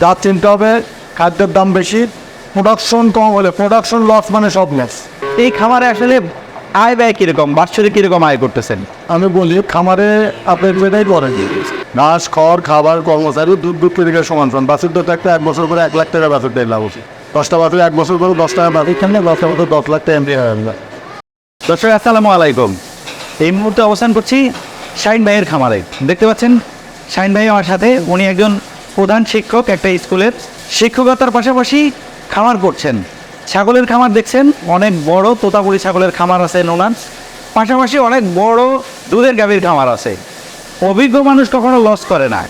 যা চিনতে হবে খাদ্যের দাম বেশি প্রোডাকশন কম হলে প্রোডাকশন লস মানে সব লস এই খামারে আসলে আয় ব্যয় কীরকম বাৎসরিক কীরকম আয় করতেছেন? আমি বলি খামারে আপনি বেদাই করেন। ঘাস খড় খাবার কর্মচারী দুধ দুধ থেকে সমান সমান। বাছুর তো একটা এক বছর করে এক লাখ টাকা বাছুর দেয় লাভ হচ্ছে। দশটা বাছুর এক বছর করে দশ টাকা বাছুর এখানে দশটা বছর দশ লাখ টাকা এমনি হয়ে দর্শক আসসালামু আলাইকুম। এই মুহূর্তে অবস্থান করছি শাইন ভাইয়ের খামারে। দেখতে পাচ্ছেন শাইন ভাই আমার সাথে উনি একজন প্রধান শিক্ষক একটা স্কুলের শিক্ষকতার পাশাপাশি খামার করছেন। ছাগলের খামার দেখছেন, অনেক বড় তোতাপুরি ছাগলের খামার আছে ওনার পাশাপাশি অনেক বড় দুধের গাভীর খামার আছে। অভিজ্ঞ মানুষ কখনো লস করে না।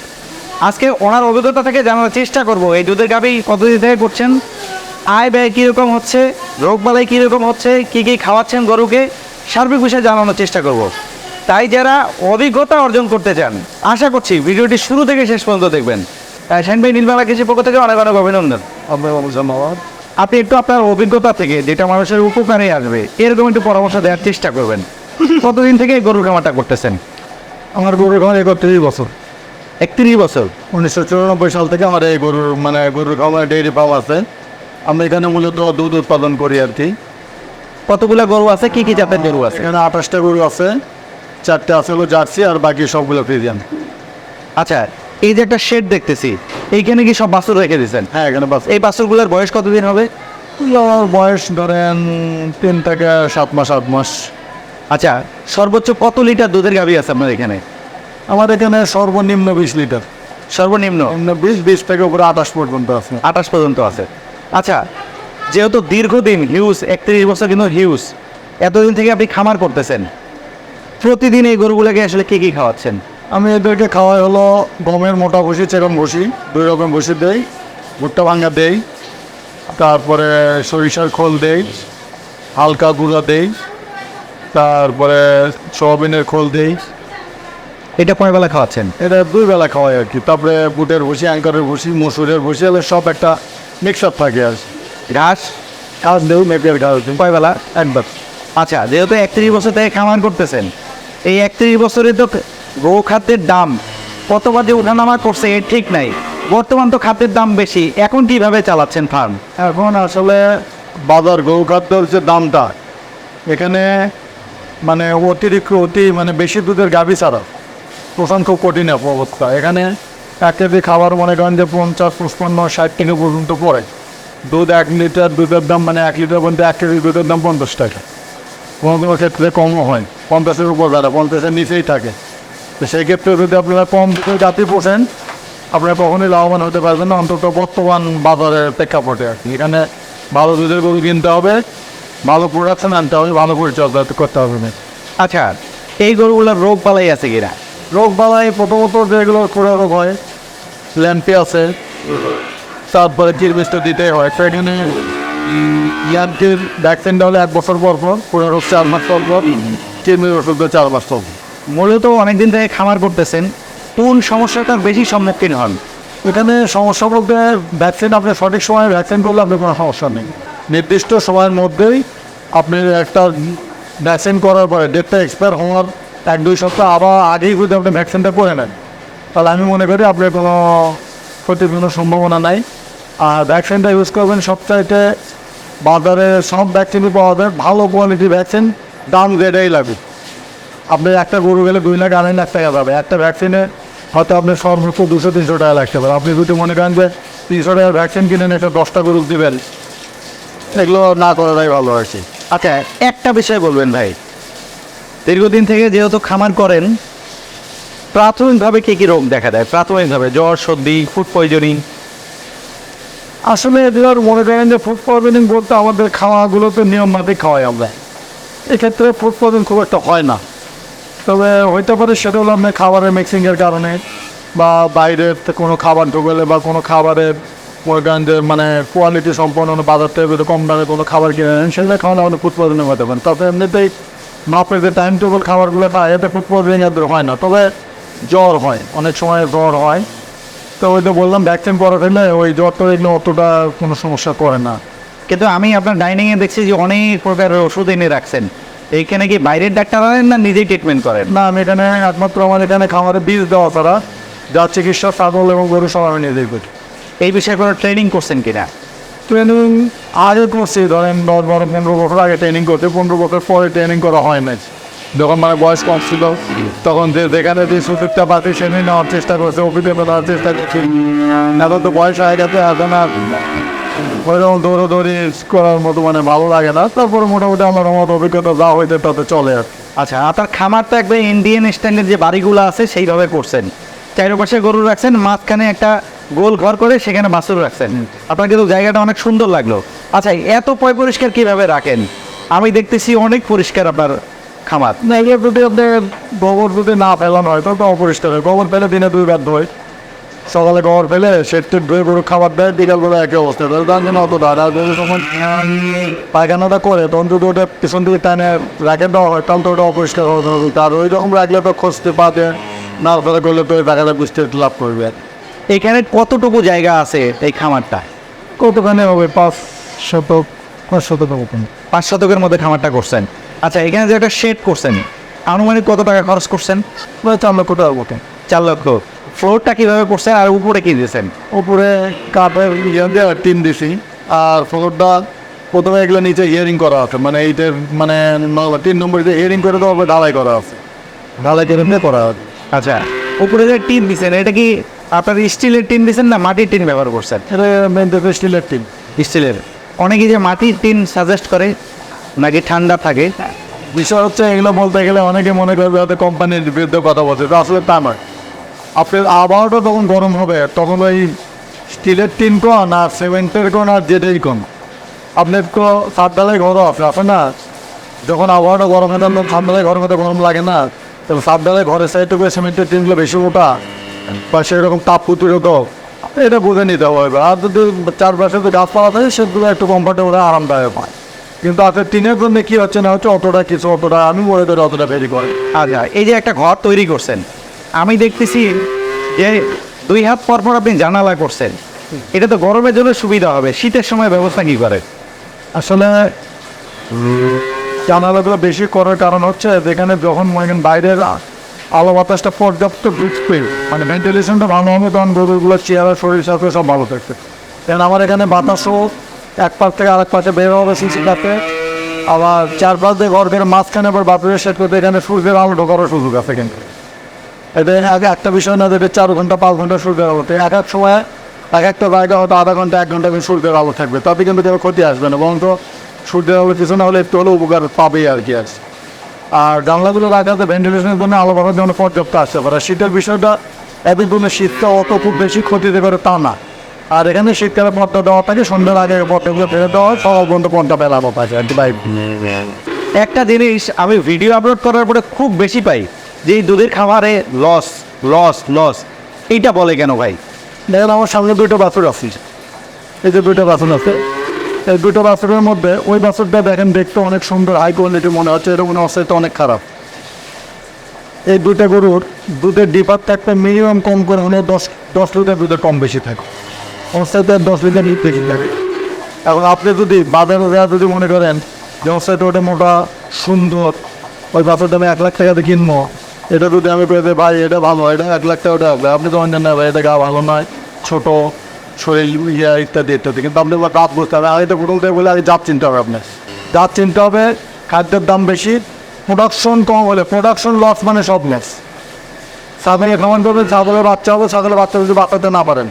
আজকে ওনার অভিজ্ঞতা থেকে জানার চেষ্টা করব, এই দুধের গাভী কতদিন থেকে করছেন। আয় ব্যয় কীরকম হচ্ছে, রোগ বালাই কীরকম হচ্ছে, কী কী খাওয়াচ্ছেন গরুকে, সার্বিক বিষয়ে জানানোর চেষ্টা করব। তাই যারা অভিজ্ঞতা অর্জন করতে চান, আশা করছি ভিডিওটি শুরু থেকে শেষ পর্যন্ত দেখবেন। শাহিন ভাই নীলমালা কৃষি পক্ষ থেকে অনেক অনেক অভিনন্দন। ধন্যবাদ। আপনি একটু আপনার অভিজ্ঞতা থেকে যেটা মানুষের উপকারে আসবে এরকম একটু পরামর্শ দেওয়ার চেষ্টা করবেন। কতদিন থেকে গরুর খামারটা করতেছেন? আমার গরুর খামার একত্রিশ বছর। একত্রিশ বছর? উনিশশো চুরানব্বই সাল থেকে আমার এই গরুর মানে গরুর খামার ডেইরি ফার্ম আছে। আমি এখানে মূলত দুধ উৎপাদন করি আর কি। কতগুলো গরু আছে? কি কি জাতের গরু আছে? এখানে আঠাশটা গরু আছে চারটে আছে হলো জার্সি আর বাকি সবগুলো ফ্রিজিয়ান আচ্ছা এই যে একটা শেড দেখতেছি এইখানে কি সব বাছুর রেখে দিয়েছেন? হ্যাঁ এখানে বাস এই বাছুরগুলোর বয়স কতদিন হবে? বয়স ধরেন তিন থেকে সাত মাস আট মাস। আচ্ছা সর্বোচ্চ কত লিটার দুধের গাভী আছে আপনার এখানে? আমার এখানে সর্বনিম্ন বিশ লিটার। সর্বনিম্ন? নিম্ন বিশ বিশ থেকে উপরে আঠাশ পর্যন্ত আছে। আঠাশ পর্যন্ত আছে। আচ্ছা যেহেতু দীর্ঘদিন হিউজ একত্রিশ বছর কিন্তু হিউজ এতদিন থেকে আপনি খামার করতেছেন। প্রতিদিন এই গরুগুলোকে আসলে কী কী খাওয়াচ্ছেন? আমি এদেরকে খাওয়াই হলো গমের মোটা ভুসি চেরম ভুসি দুই রকম ভুসি দেই ভুট্টা ভাঙা দেই তারপরে সরিষার খোল দেই হালকা গুঁড়া দেই তারপরে সোয়াবিনের খোল দেই। এটা কয় বেলা খাওয়াচ্ছেন? এটা দুই বেলা খাওয়াই আর কি। তারপরে বুটের ভুসি অ্যাঙ্কারের ভুসি মসুরের ভুসি এগুলো সব একটা মিক্সার থাকে আর। ঘাস? কাজ দেও মেপে খাওয়া কয় বেলা? একবার। আচ্ছা যেহেতু একত্রিশ বছর থেকে খামার করতেছেন এই একত্রিশ বছরে তো গো খাদ্যের দাম কতবার যে ওঠানামা করছে এর ঠিক নাই। বর্তমান তো খাদ্যের দাম বেশি, এখন কীভাবে চালাচ্ছেন ফার্ম? এখন আসলে বাজার গৌ খাদ্যর যে দামটা, এখানে মানে অতিরিক্ত অতি মানে বেশি দুধের গাভি ছাড়া প্রধান খুব কঠিন অবস্থা। এখানে এক কেজি খাবার মনে করেন যে পঞ্চাশ, পঁচপান্ন, ষাট টাকা পর্যন্ত পড়ে। দুধ এক লিটার, দুধের দাম মানে এক লিটার পর্যন্ত এক কেজি দুধের দাম পঞ্চাশ টাকা। কোনো কোনো ক্ষেত্রে কমও হয়, পঞ্চাশের উপর দাঁড়া পঞ্চাশের নিচেই থাকে। তো সেই ক্ষেত্রে যদি আপনারা কম জাতি পোষেন আপনারা কখনোই লাভবান হতে পারবেন না অন্তত বর্তমান বাজারের প্রেক্ষাপটে আর কি এখানে ভালো দুধের গরু কিনতে হবে ভালো প্রোডাকশন আনতে হবে ভালো পরিচর্যা করতে হবে আচ্ছা এই গরুগুলোর রোগ পালাই আছে কিনা? রোগ বালাই প্রথমত যেগুলো রোগ হয় ল্যাম্পে আছে। তারপরে চিরমিষ্ট দিতে হয়। সেখানে ইয়ান্টির ভ্যাকসিনটা হলে এক বছর পর পর পুরো রোগ চার মাস পর পর চিরমির ওষুধ চার মাস পর। মূলত অনেকদিন থেকে খামার করতেছেন। কোন সমস্যাটার বেশি সম্মুখীন হন? এখানে সমস্যা বলতে ভ্যাকসিন আপনি সঠিক সময়ে ভ্যাকসিন করলে আপনার কোনো সমস্যা নেই। নির্দিষ্ট সময়ের মধ্যেই আপনি একটা ভ্যাকসিন করার পরে ডেটটা এক্সপায়ার হওয়ার এক, দুই সপ্তাহ আবার আগেই যদি আপনি ভ্যাকসিনটা করে নেন, তাহলে আমি মনে করি আপনার কোনো ক্ষতির কোনো সম্ভাবনা নাই। আর ভ্যাকসিনটা ইউজ করবেন সবচাইতে বাজারে সব ভ্যাকসিনই পাওয়া যায়। ভালো কোয়ালিটির ভ্যাকসিন দাম যেটাই লাগবে আপনি একটা গরু গেলে দুই লাখ আড়াই লাখ টাকা পাবে একটা ভ্যাকসিনে হয়তো আপনি সর্বোচ্চ দুশো, তিনশো টাকা লাগতে পারে। আপনি যদি মনে করেন যে তিনশো টাকার ভ্যাকসিন কিনেন একটা দশটা গরু দিবেন, এগুলো না করাটাই ভালো কি আচ্ছা একটা বিষয় বলবেন ভাই। দীর্ঘদিন থেকে যেহেতু খামার করেন, প্রাথমিকভাবে কী কী রোগ দেখা দেয়? প্রাথমিকভাবে জ্বর, সর্দি ফুড পয়জনিং আসলে এদের মনে করেন যে ফুড পয়জনিং বলতে আমাদের খাওয়াগুলো তো নিয়ম মাফিক খাওয়াই আমরা। এক্ষেত্রে ফুড পয়জন খুব একটা হয় না। তবে হইতে পারে সেটা হলো আপনার খাবারের মিক্সিংয়ের কারণে বা বাইরের কোনো খাবার ঢুকলে বা কোনো খাবারের মনে কোয়ালিটি সম্পন্ন বাজার থেকে কম দামে কোনো খাবার কিনে নেন সেটা আমাদের ফুড পয়জনিং হতে পারে। তবে এমনিতেই মাপের যে টাইম টেবল খাবারগুলো পায়, এতে ফুড পয়জনিং হয় না। তবে জ্বর হয়, অনেক সময় জ্বর হয়। তো ওই তো বললাম ভ্যাকসিন পরে ফেললে ওই জ্বরটা এগুলো অতটা কোনো সমস্যা করে না। কিন্তু আমি আপনার ডাইনিংয়ে দেখছি যে অনেক প্রকারের ওষুধ এনে রাখছেন। এইখানে কি বাইরের ডাক্তার আনেন না নিজেই ট্রিটমেন্ট করেন? না আমি এখানে একমাত্র আমার এখানে খামারে বীজ দেওয়া ছাড়া যা চিকিৎসা ছাগল এবং গরু সব আমি নিজেই করি। এই বিষয়ে কোনো ট্রেনিং করছেন কিনা? ট্রেনিং আগে করছি ধরেন দশ বারো পনেরো বছর আগে ট্রেনিং করতে পনেরো বছর পরে ট্রেনিং করা হয় না যখন মানে বয়স কম ছিল তখন যে যেখানে যে সুযোগটা পাচ্ছি সেখানে নেওয়ার চেষ্টা করছে অভিজ্ঞতা নেওয়ার চেষ্টা করছি। না তো বয়স হয়ে গেছে এখন আর ওইরকম দৌড়োদৌড়ি করার মতো মানে ভালো লাগে না তারপরে মোটামুটি আমার মতো অভিজ্ঞতা যা হইতে তাতে চলে আর আচ্ছা আপনার খামার তো একবার ইন্ডিয়ান স্টাইলের যে বাড়িগুলো আছে সেইভাবে করছেন। চারপাশে গরু রাখছেন মাঝখানে একটা গোল ঘর করে সেখানে বাছুর রাখছেন। আপনার কিন্তু জায়গাটা অনেক সুন্দর লাগল। আচ্ছা এত পয় পরিষ্কার কীভাবে রাখেন? আমি দেখতেছি অনেক পরিষ্কার আপনার খামার। না এগুলো যদি আপনার গোবর যদি না ফেলানো হয় তো অপরিষ্কার হয়। গোবর ফেলে দিনে দুই বার ধোয়। সকালে গোবর ফেলে সেট টেট ধুয়ে গরু খাবার দেয় বিকাল বেলা একই অবস্থা। তাহলে তার জন্য অত দাঁড়া যদি তখন পায়খানাটা করে তখন যদি ওটা পিছন দিকে টানে রাখে দেওয়া হয় তাহলে তো ওটা অপরিষ্কার হবে আর ওই রকম রাখলে তো খসতে পাতে না ফেলে করলে তো ওই জায়গাটা বুঝতে লাভ করবে। এখানে কতটুকু জায়গা আছে এই খামারটা? কতখানি হবে? পাঁচ শতক পাঁচ শতক পাঁচ শতকের মধ্যে খামারটা করছেন। আচ্ছা এখানে যে একটা শেড করছেন আনুমানিক কত টাকা খরচ করছেন? চার লক্ষ মতন চার লক্ষ। ফ্লোরটা কীভাবে করছেন আর উপরে কি দিয়েছেন? উপরে কাঠের ইয়ে দিয়ে টিন দিছি। আর ফ্লোরটা প্রথমে এগুলো নিচে হিয়ারিং করা আছে। মানে এইটার মানে তিন নম্বর যে হিয়ারিং করে তো ঢালাই করা আছে। ঢালাই করে করা আছে। আচ্ছা উপরে যে টিন দিছেন এটা কি আপনার স্টিলের টিন দিছেন না মাটির টিন ব্যবহার করছেন? এটা স্টিলের টিন। স্টিলের। অনেকে যে মাটির টিন সাজেস্ট করে নাকি ঠান্ডা থাকে? বিষয় হচ্ছে এগুলো বলতে গেলে অনেকে মনে করবে হয়তো কোম্পানির বিরুদ্ধে কথা বলছে তো আসলে তা নয়। আপনার আবহাওয়াটা যখন গরম হবে, তখন ওই স্টিলের টিন কোন আর সিমেন্টের কোন আর যেটাই কোন? আপনার তো সাত বেলায় ঘরও আছে আছে না? যখন আবহাওয়াটা গরম হয় তখন সাত বেলায় ঘরের মধ্যে গরম লাগে না? তো সাত বেলায় ঘরের সাইডে করে সিমেন্টের টিনগুলো বেশি মোটা, বা সেরকম তাপ প্রতিরোধ এটা বুঝে নিতে হবে আর যদি চারপাশে যদি গাছপালা থাকে, সেগুলো একটু কমফর্টেবল আরামদায়ক হয়। কিন্তু আসলে টিনের জন্য কি হচ্ছে না হচ্ছে, অতটা কিছু অতটা, আমি মনে করি অতটা ভেরি করে। আচ্ছা এই যে একটা ঘর তৈরি করছেন আমি দেখতেছি যে দুই হাত পর পর আপনি জানালা করছেন। এটা তো গরমের জন্য সুবিধা হবে, শীতের সময় ব্যবস্থা কি করে? আসলে, জানালাগুলো বেশি করার কারণ হচ্ছে যেখানে যখন বাইরের আলো বাতাসটা পর্যাপ্ত বুঝবে মানে ভেন্টিলেশনটা ভালো হবে, তখন গরুগুলো চেয়ারা শরীর স্বাস্থ্য সব ভালো থাকবে। কারণ আমার এখানে বাতাসও এক পাশ থেকে আরেক পাশে বের হবে সিসিটাতে আবার চার পাশ দিয়ে ঘর করে মাঝখানে আবার সেট করতে এখানে সূর্যের আলো ঢোকারও সুযোগ আছে কিন্তু। এটা আগে একটা বিষয় না যেটা চার ঘণ্টা পাঁচ ঘণ্টা সূর্যের আলোতে এক এক সময় এক একটা জায়গা হয়তো আধা ঘণ্টা এক ঘণ্টা সূর্যের আলো থাকবে। তাতে কিন্তু কেউ ক্ষতি আসবে না বরং তো সূর্যের আলো পিছনে হলে একটু হলেও উপকার পাবেই আর কি আছে আর জানলাগুলো রাখাতে ভেন্টিলেশনের জন্য আলো বাতার জন্য পর্যাপ্ত আসতে পারে। শীতের বিষয়টা এদের জন্য শীতটা অত খুব বেশি ক্ষতি পারে তা না। আর এখানে শীতকালে পর্দা দেওয়া থাকে সন্ধ্যার আগে পর্দাগুলো ফেলে দেওয়া হয় সকাল পর্যন্ত পর্দা পেলানো থাকে আর কি বাইক একটা জিনিস আমি ভিডিও আপলোড করার পরে খুব বেশি পাই। যে দুধের খাবারে লস লস লস এইটা বলে কেন ভাই? দেখেন, আমার সামনে দুটো বাছুর আছে। এই যে দুটো বাছুর আছে, এই দুটো বাছুরের মধ্যে ওই বাছুরটা দেখেন, দেখতে অনেক সুন্দর হাই কোয়ালিটি মনে হচ্ছে এরকম অবস্থায় অনেক খারাপ। এই দুটো গরুর দুধের ডিপার থাকতে মিনিমাম কম করে হলে দশ দশ লিটার দুধের কম বেশি থাকে। অবস্থাতে দশ লিটার বেশি থাকে। এখন আপনি যদি বাজারে দেওয়া যদি মনে করেন যে অবস্থাতে ওটা মোটা, সুন্দর, ওই বাছুরটা আমি এক লাখ টাকাতে কিনবো এটা যদি আমি পেতে ভাই এটা ভালো, এটা এক লাখ টাকা ওটা আপনি তো অন্য না ভাই, এটা গা ভালো নয়, ছোটো, শরীর ইয়া ইত্যাদি ইত্যাদি। কিন্তু আপনি দাঁত বুঝতে হবে আগে তো প্রথম থেকে বলে আগে জাত চিনতে হবে আপনার। জাত চিনতে হবে, খাদ্যের দাম বেশি প্রোডাকশন কম হলে প্রোডাকশন লস মানে সব নেস। ছাগলকে খাওয়ান করবেন, ছাগলের বাচ্চা হবে, ছাগলের বাচ্চা যদি বাঁচাতে না পারেন,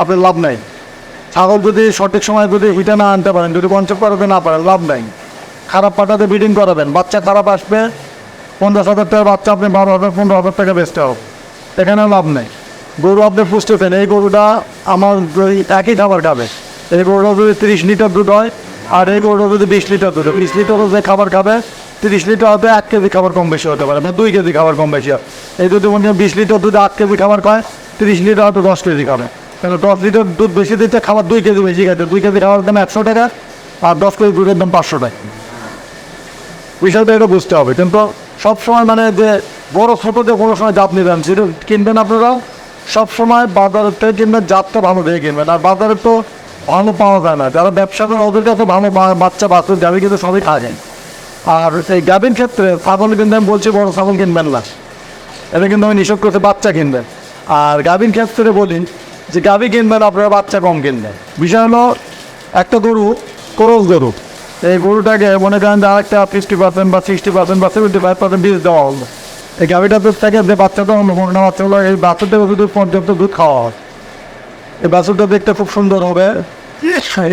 আপনার লাভ নাই। ছাগল যদি সঠিক সময় যদি হিটে না আনতে পারেন, যদি কনসেপ্ট করাতে না পারেন, লাভ নাই। খারাপ পাটাতে ব্রিডিং করাবেন, বাচ্চা খারাপ আসবে পঞ্চাশ হাজার টাকার বাচ্চা আপনি বারো হাজার, পনেরো হাজার টাকা বেচতে হবে। এখানে লাভ নেই। গরু আপনি পুষতেছেন এই গরুটা আমার একই খাবার খাবে, এই গরুটা যদি তিরিশ লিটার দুধ হয়, আর এই গরুটা যদি বিশ লিটার দুধ বিশ লিটারও যে খাবার খাবে, তিরিশ লিটার হতে এক কেজি খাবার কম বেশি হতে পারে, বা দুই কেজি খাবার কম বেশি হয়। এই যদি মনে বিশ লিটার দুধে আট কেজি খাবার খায়, তিরিশ লিটার হয়তো দশ কেজি খাবে। কেন, দশ লিটার দুধ বেশি দিতে খাবার দুই কেজি বেশি খাইতে, দুই কেজি খাবার দাম একশো টাকা, আর দশ কেজি দুধের দাম পাঁচশো টাকা। বিষয়টা এটা বুঝতে হবে। কিন্তু সবসময় মানে যে বড় ছোট যে কোনো সময় জাত নিবেন সেটা কিনবেন আপনারা সবসময় বাজারের থেকে কিনবেন, জাতটা ভালো দেখে কিনবেন। আর বাজারে তো ভালো পাওয়া যায় না। যারা ব্যবসা করে, ওদের কাছে ভালো বাচ্চা বাচ্চা যাবে কিন্তু সবই খাওয়া যায় আর সেই গাভীর ক্ষেত্রে ছাগল কিন্তু, আমি বলছি বড় ছাগল কিনবেন না। এটা কিন্তু আমি নিষেধ করতে বাচ্চা কিনবেন। আর গাভীর ক্ষেত্রে বলি যে গাভি কিনবেন, আপনারা বাচ্চা কম কিনবেন। বিষয় হলো, একটা গরু, করস গরু এই গরুটাকে মনে করেন যে আরেকটা ফিফটি পার্সেন্ট বা সিক্সটি পার্সেন্ট বা সেভেন্টি ফাইভ পার্সেন্ট বীজ দেওয়া হলো। এই গাভিটাতে থেকে যে বাচ্চাটা অন্য কোনো বাচ্চাগুলো এই বাচ্চাটাকে শুধু পর্যাপ্ত দুধ খাওয়া হয়। এই বাছুরটা দেখতে খুব সুন্দর হবে।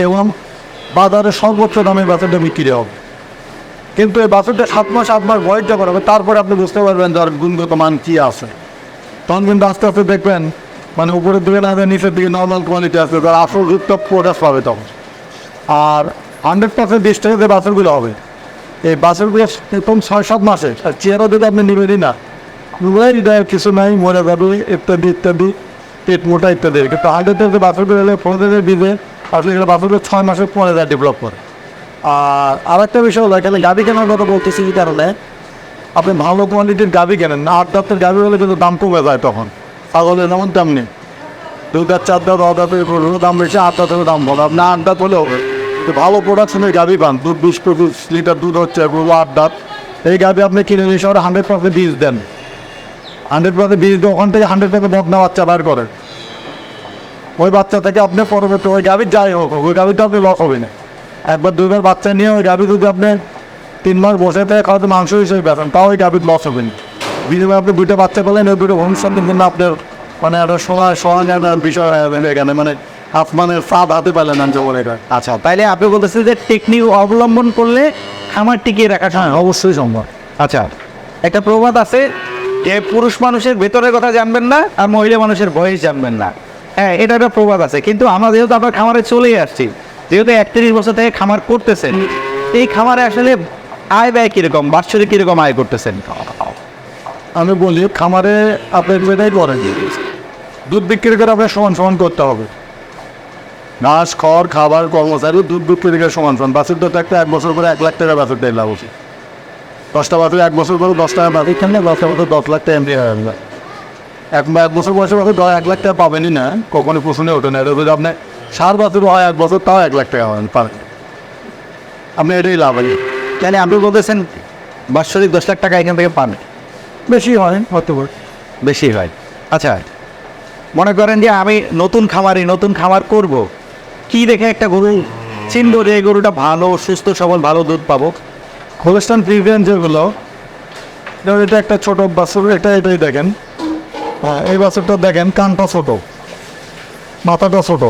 এবং বাজারে সর্বোচ্চ দামে বাছুরটা বিক্রি হবে। কিন্তু এই বাছুরটা সাত মাস, আট মাস বয়স যখন হবে, তারপরে আপনি বুঝতে পারবেন যার গুণগত মান কী আছে। তখন কিন্তু আস্তে আস্তে দেখবেন মানে উপরের দিকে না, নিচের দিকে নর্মাল কোয়ালিটি আসবে তার আসল যুক্ত প্রোডাক্ট পাবে তখন। আর হান্ড্রেড পার্সেন্ট বিশ টাকা যে বাছুরগুলো হবে। এই বাছুরগুলো প্রথম ছয় সাত মাসে। আর চেহারা যদি আপনি নেবেনই না। পুরাই দেয় কিছু নাই, মরে যাবে, ইত্যাদি ইত্যাদি, পেট মোটা, ইত্যাদি। কিন্তু হান্ড্রেড যে বাছুরগুলো এলে ফোনের বীজে আসলে এগুলো বাছুরগুলো ছয় মাসের পরে যায় ডেভেলপ করে। আর আরেকটা বিষয় হলো, এখানে গাভি কেনার কথা বলতেছি এই কারণে। আপনি ভালো কোয়ালিটির গাভি কেনেন না আট দাঁতের গাভি হলে কিন্তু দাম কমে যায় তখন। ছাগলের যেমন তেমনি দুই দাঁত চার দাঁত অ দাঁতের দাম বেশি, আট দাঁতেরও দাম কম আপনি আট দাঁত হলেও কিন্তু ভালো প্রোডাকশনের গাভি পান। দুধ বিশ পঁচিশ লিটার দুধ হচ্ছে আট দাঁত। এই গাভি আপনি কিনে নিয়ে শহরে হান্ড্রেড পার্সেন্ট বীজ দেন। হান্ড্রেড পার্সেন্ট বীজ দিয়ে ওখান থেকে হান্ড্রেড পার্সেন্ট বদনা বাচ্চা বার করেন ওই বাচ্চা থেকে আপনি পরবর্তী ওই গাভীর যাই হোক, ওই গাভীটা আপনি লস হবে না। একবার দুইবার বাচ্চা নিয়ে ওই গাভী যদি আপনি তিন মাস বসে থেকে খাওয়াতে মাংস হিসেবে বেতন তাও ওই গাভীর লস হবে না। বিনিময়ে আপনি দুইটা বাচ্চা পেলেন, ওই দুটো ভবিষ্যৎ কিন্তু আপনার মানে একটা সহজ একটা বিষয় এখানে। মানে আসমানের ফাঁদ হাতে পেলেন না বলে এটা। আচ্ছা তাইলে আপনি বলতেছেন যে টেকনিক অবলম্বন করলে খামার টিকিয়ে রাখা হ্যাঁ অবশ্যই সম্ভব। আচ্ছা একটা প্রবাদ আছে যে পুরুষ মানুষের ভেতরের কথা জানবেন না আর মহিলা মানুষের বয়স জানবেন না। হ্যাঁ এটা একটা প্রবাদ আছে কিন্তু আমরা যেহেতু আপনার খামারে চলেই আসছি যেহেতু একত্রিশ বছর থেকে খামার করতেছেন এই খামারে আসলে আয় ব্যয় কীরকম বাৎসরিক কীরকম আয় করতেছেন? আমি বলি খামারে আপনি এটাই করেন দুধ বিক্রি করে আপনার সমান সমান করতে হবে। ঘাস খড় খাবার কর্মচারী দুধ বিক্রি করে সমান সমান। বাছুর তো একটা এক বছর পরে এক লাখ টাকা বাছুর দেয় লাভ উচিত দশটা বাছুর এক বছর পরে দশ টাকা বাছুর এখানে দশটা বছর দশ লাখ টাকা এমনি হয়ে যাবে এক এক বছর বয়সে বাছুর দশ এক লাখ টাকা পাবেনই না। কখনো প্রশ্নে ওঠে না। এটা যদি আপনি সার বাছুর হয় এক বছর তাও এক লাখ টাকা পাবেন পাবেন আপনি এটাই লাভ আছে। কেন আপনি বলতেছেন বাৎসরিক দশ লাখ টাকা এখান থেকে পান? বেশি হয় হতে পারে। বেশি হয়। আচ্ছা মনে করেন যে আমি নতুন খামারি নতুন খামার করব। কি দেখে একটা গরু চিনবো যে গরুটা ভালো সুস্থ সবল ভালো দুধ পাবো? হোলস্টান ফ্রিজিয়ান যেগুলো যেমন এটা একটা ছোট বাছুর এটা এটাই দেখেন। হ্যাঁ এই বাছুরটা দেখেন কানটা ছোট মাথাটা ছোট।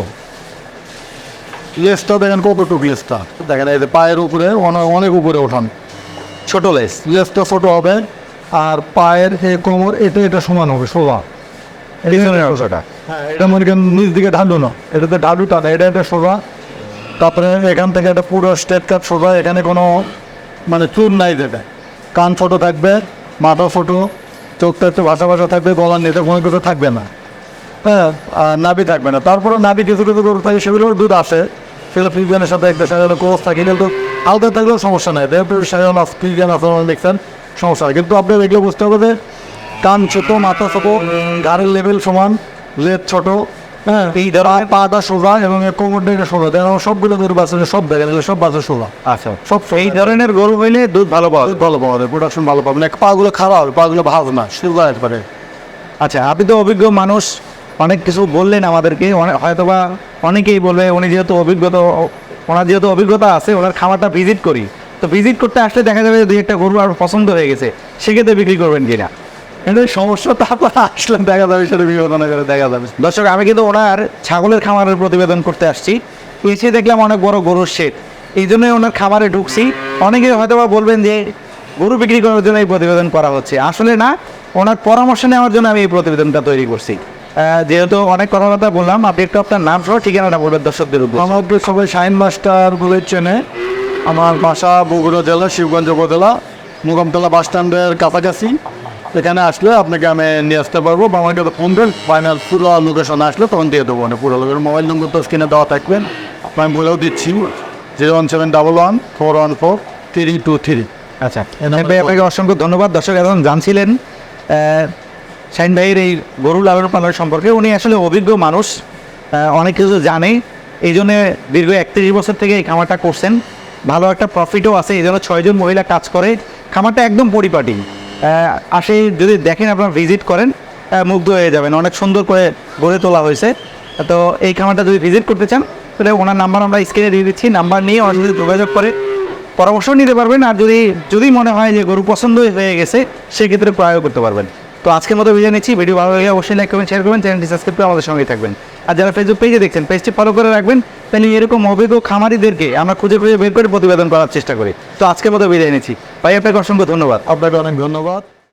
লেসটা দেখেন কতটুকু লেসটা। দেখেন এই যে পায়ের উপরে অনেক অনেক উপরে ওঠান। ছোট লেস? লেসটা ছোট হবে আর পায়ের কোমর এটা এটা সমান হবে সোজা। হ্যাঁ এটা মনে করেন নিচ দিকে ঢালু না এটাতে ঢালুটা না এটা এটা সোজা। তারপরে এখান থেকে একটা পুরো স্টেট কাট সোজা। এখানে কোনো মানে চুর নাই যেটা। কান ছোট থাকবে মাথা ছোটো চোখটা একটু ভাষা ভাষা থাকবে গলার নিতে কোনো কিছু থাকবে না। হ্যাঁ নাভি থাকবে না। তারপরে নাভি কিছু কিছু গরু থাকে সেগুলোর দুধ আসে। সেগুলো ফ্রিজিয়ানের সাথে একটা সেগুলো কোর্স থাকে কিন্তু আলাদা থাকলেও সমস্যা নাই। সেগুলো ফ্রিজিয়ান আছে দেখছেন সমস্যা কিন্তু আপনার এগুলো বুঝতে হবে যে কান ছোট মাথা ছোট ঘাড়ের লেভেল সমান লেজ ছোট হ্যাঁ। এই পা- পাটা সোজা এবং কোমরটা এটা সোজা। দেখেন সবগুলো গরু বাছুরে সব দেখেন এগুলো সব বাছুর সোজা। আচ্ছা। সব এই ধরনের গরু হইলে দুধ ভালো পাওয়া দুধ ভালো পাওয়া যায় প্রোডাকশন ভালো পাবেন এক পাগুলো খারাপ হবে পাগুলো ভালো না সোজা একবারে। আচ্ছা আপনি তো অভিজ্ঞ মানুষ অনেক কিছু বললেন আমাদেরকে অনেক হয়তোবা অনেকেই বলবে উনি যেহেতু অভিজ্ঞতা ওনার যেহেতু অভিজ্ঞতা আছে ওনার খামারটা ভিজিট করি। তো ভিজিট করতে আসলে দেখা যাবে যে দুই একটা গরু আর পছন্দ হয়ে গেছে সেক্ষেত্রে বিক্রি করবেন কিনা? এটা সমস্যা, তারপর আসলে দেখা যাবে সেটা বিবেচনা করে দেখা যাবে দর্শক, আমি কিন্তু ওনার ছাগলের খামারের প্রতিবেদন করতে আসছি। এসে দেখলাম অনেক বড় গরুর শেড। এই জন্যই ওনার খামারে ঢুকছি। অনেকে হয়তো বা বলবেন যে, গরু বিক্রি করার জন্য এই প্রতিবেদন করা হচ্ছে। আসলে না, ওনার পরামর্শ নেওয়ার জন্য আমি এই প্রতিবেদনটা তৈরি করছি। যেহেতু অনেক কথাবার্তা বললাম, আপনি একটু আপনার নাম সহ ঠিকানাটা বলবেন দর্শকদের উপর আমাদের সবাই শাইন মাস্টার বলে চেনে। আমার বাসা বগুড়া জেলা, শিবগঞ্জ উপজেলা, মুকামতলা বাস স্ট্যান্ডের কাছাকাছি। এখানে আসলে আপনাকে আমি নিয়ে আসতে পারব। বা আমাকে ফোন দেন ফাইনাল পুরো লোকেশন আসলে তখন দিয়ে দেবো। না পুরো লোকের মোবাইল নম্বর তো স্ক্রিনে দেওয়া থাকবেন আমি বলেও দিচ্ছি zero one seven double one four one four three two three আচ্ছা ভাই আপনাকে অসংখ্য ধন্যবাদ। দর্শক এখন জানছিলেন। শাহিন ভাইয়ের এই গরু লালন পালন সম্পর্কে। উনি আসলে অভিজ্ঞ মানুষ। অনেক কিছু জানে। এই জন্য দীর্ঘ একত্রিশ বছর থেকে এই খামারটা করছেন। ভালো একটা প্রফিটও আছে। এই জন্য ছয়জন মহিলা কাজ করে। খামারটা একদম পরিপাটি। আসে যদি দেখেন আপনারা ভিজিট করেন মুগ্ধ হয়ে যাবেন। অনেক সুন্দর করে গড়ে তোলা হয়েছে। তো এই খামারটা যদি ভিজিট করতে চান, তাহলে ওনার নাম্বার আমরা স্ক্রিনে দিয়ে দিচ্ছি। নাম্বার নিয়ে ওনার যদি যোগাযোগ করে পরামর্শ নিতে পারবেন। আর যদি যদি মনে হয় যে গরু পছন্দ হয়ে গেছে, সেক্ষেত্রে প্রয়োগ করতে পারবেন। তো আজকের মতো বিদায় নিচ্ছি। ভিডিও ভালো লাগে অবশ্যই লাইক করবেন শেয়ার করবেন চ্যানেলটি সাবস্ক্রাইব করে আমাদের সঙ্গেই থাকবেন। আর যারা ফেসবুক পেজে দেখছেন পেজটি ফলো করে রাখবেন তাহলে এরকম অভিজ্ঞ খামারিদেরকে আমরা খুঁজে খুঁজে বের করে প্রতিবেদন করার চেষ্টা করি। তো আজকের মতো বিদায় নিচ্ছি। ভাই, আপনাকে অসংখ্য ধন্যবাদ। আপনাকে অনেক ধন্যবাদ।